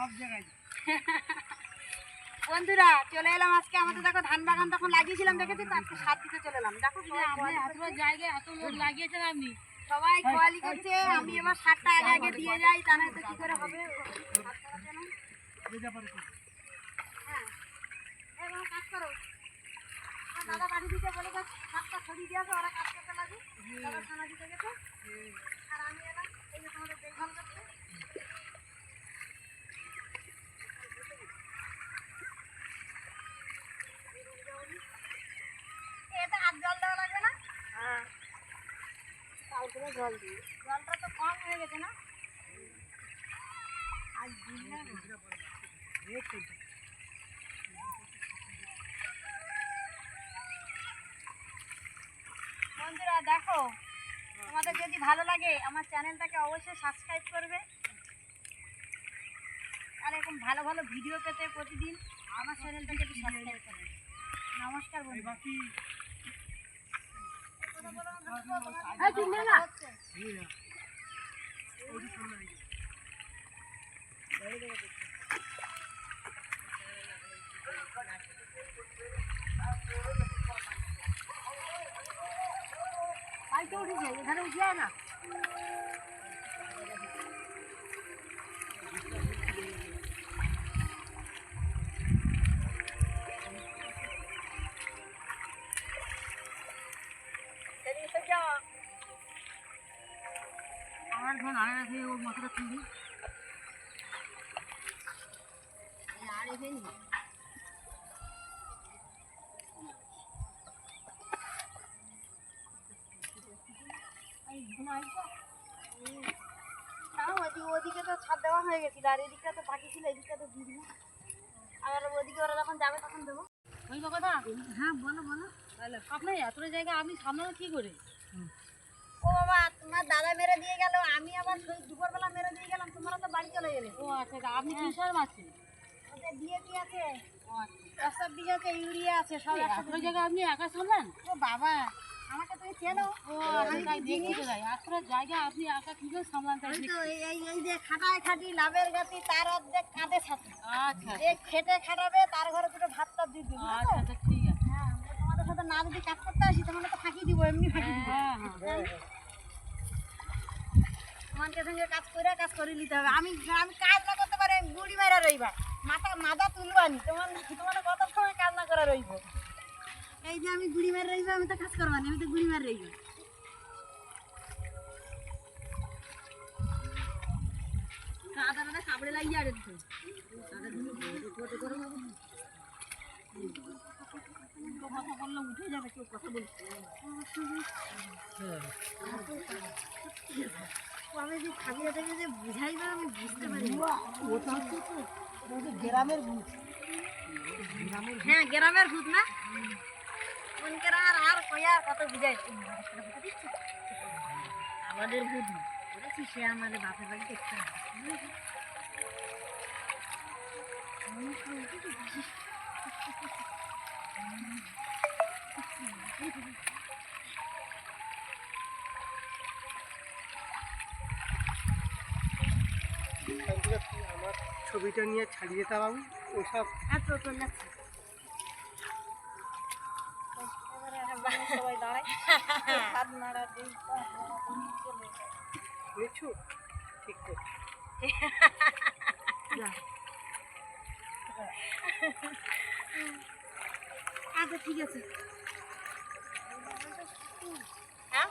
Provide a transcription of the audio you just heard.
সব জায়গায় বন্ধুরা চলে এলাম আজকে আমাদের দেখো ধান বাগান তখন লাগিয়েছিলাম দেখেছি তো আজকে সার দিতে চলে এলাম। দেখো জায়গায় এত লোক লাগিয়েছেন আপনি। সবাই কোয়ালি করছে আমি এবার সারটা আগে আগে দিয়ে যাই তা নয়তো কি করে হবে। হ্যাঁ। এবার কাজ করো। দাদা বাড়ি দিতে বলে গেছে সারটা ছড়িয়ে দিয়ে ওরা কাজ করতে লাগে দাদা খানা দিতে গেছে। আর আমি এলাম এই যে তোমাদের দেখভাল করতে এটা আর জল দেওয়া লাগবে না হ্যাঁ বন্ধুরা, দেখো, তোমাদের যদি ভালো লাগে, আমার চ্যানেলটাকে অবশ্যই সাবস্ক্রাইব করবে। আর এরকম ভালো ভালো ভিডিও পেতে প্রতিদিন আমার চ্যানেলটাকে একটু সাবস্ক্রাইব করবে। নমস্কার বন্ধু বাকি এই তুই নে না। এই না। ওই যে সামনে এই যে। পাইতে উঠেছে এখানে উঠে যায় না আমার ধন আড়ে রাখে ওর মাথাটা তুলি আর এখানে তাও ওদিকে তো ছাদ দেওয়া হয়ে গেছিল আর এদিকটা তো বাকি ছিল এদিকটা তো দিয়ে আর ওদিকে ওরা যখন যাবে তখন দেবো। ওই কথা। হ্যাঁ বলো বলো। আপনার এতটা জায়গা আপনি সামলানো কি করে? ও বাবা তোমার দাদা মেরে দিয়ে গেল আমি আবার দুপুরবেলা মেরে দিয়ে গেলাম তোমরা তো বাড়ি চলে গেলে। ও আচ্ছা আচ্ছা, আপনি কি সার মারছেন ওদের ডিএপি আছে? ও আছে ইউরিয়া আছে সব এই একসাথে জায়গা আপনি একা সামলান? ও বাবা আমাকে তুমি চেনো? ও আচ্ছা তাই দেখি তো জায়গা আপনি একা কি করে সামলান তাই তো এই এই- এই যে খাটায় খাটি লাভের গাতি তার অর্ধেক কাঁধে সাথে। আচ্ছা। যে খেটে খাটাবে তার ঘরে দুটো ভাত টাত দিয়ে দিবি আচ্ছা ঠিক ও না যদি কাজ করতে আসি তোমাকে তো ফাঁকি দিব এমনি ফাঁকি দিব হ্যাঁ হ্যাঁ সঙ্গে কাজ করে কাজ করে নিতে হবে আমি আমি কাজ না করতে পারি গুড়ি মেরা রইবা মাথা মাথা তুলবো আনি তোমার তোমার কত সময় কাজ না করা রইব এই যে আমি গুড়ি মেরে রইব আমি তো কাজ করব না আমি তো গুড়ি মেরে রইব কাদা কাদা কাপড়ে লাগিয়ে আরে তো কথা বললে উঠে যাবে কেউ কথা বলছে। আমি যে খাবিয়া থেকে যে আমি বুঝতে পারি ওটা হচ্ছে তো গ্রামের ভূত। হ্যাঁ গ্রামের ভূত না? মনকের আর আর কত বুঝাই আমাদের ভূত না। বলেছি সে আমাদের বাপের বাড়ি দেখতে তুই আমার ছবিটা নিয়ে ছাড়িয়ে বাবু ওসব তো সবাই দাঁড়ায় বুঝছ ঠিক আচ্ছা ঠিক আছে। 嗯啊？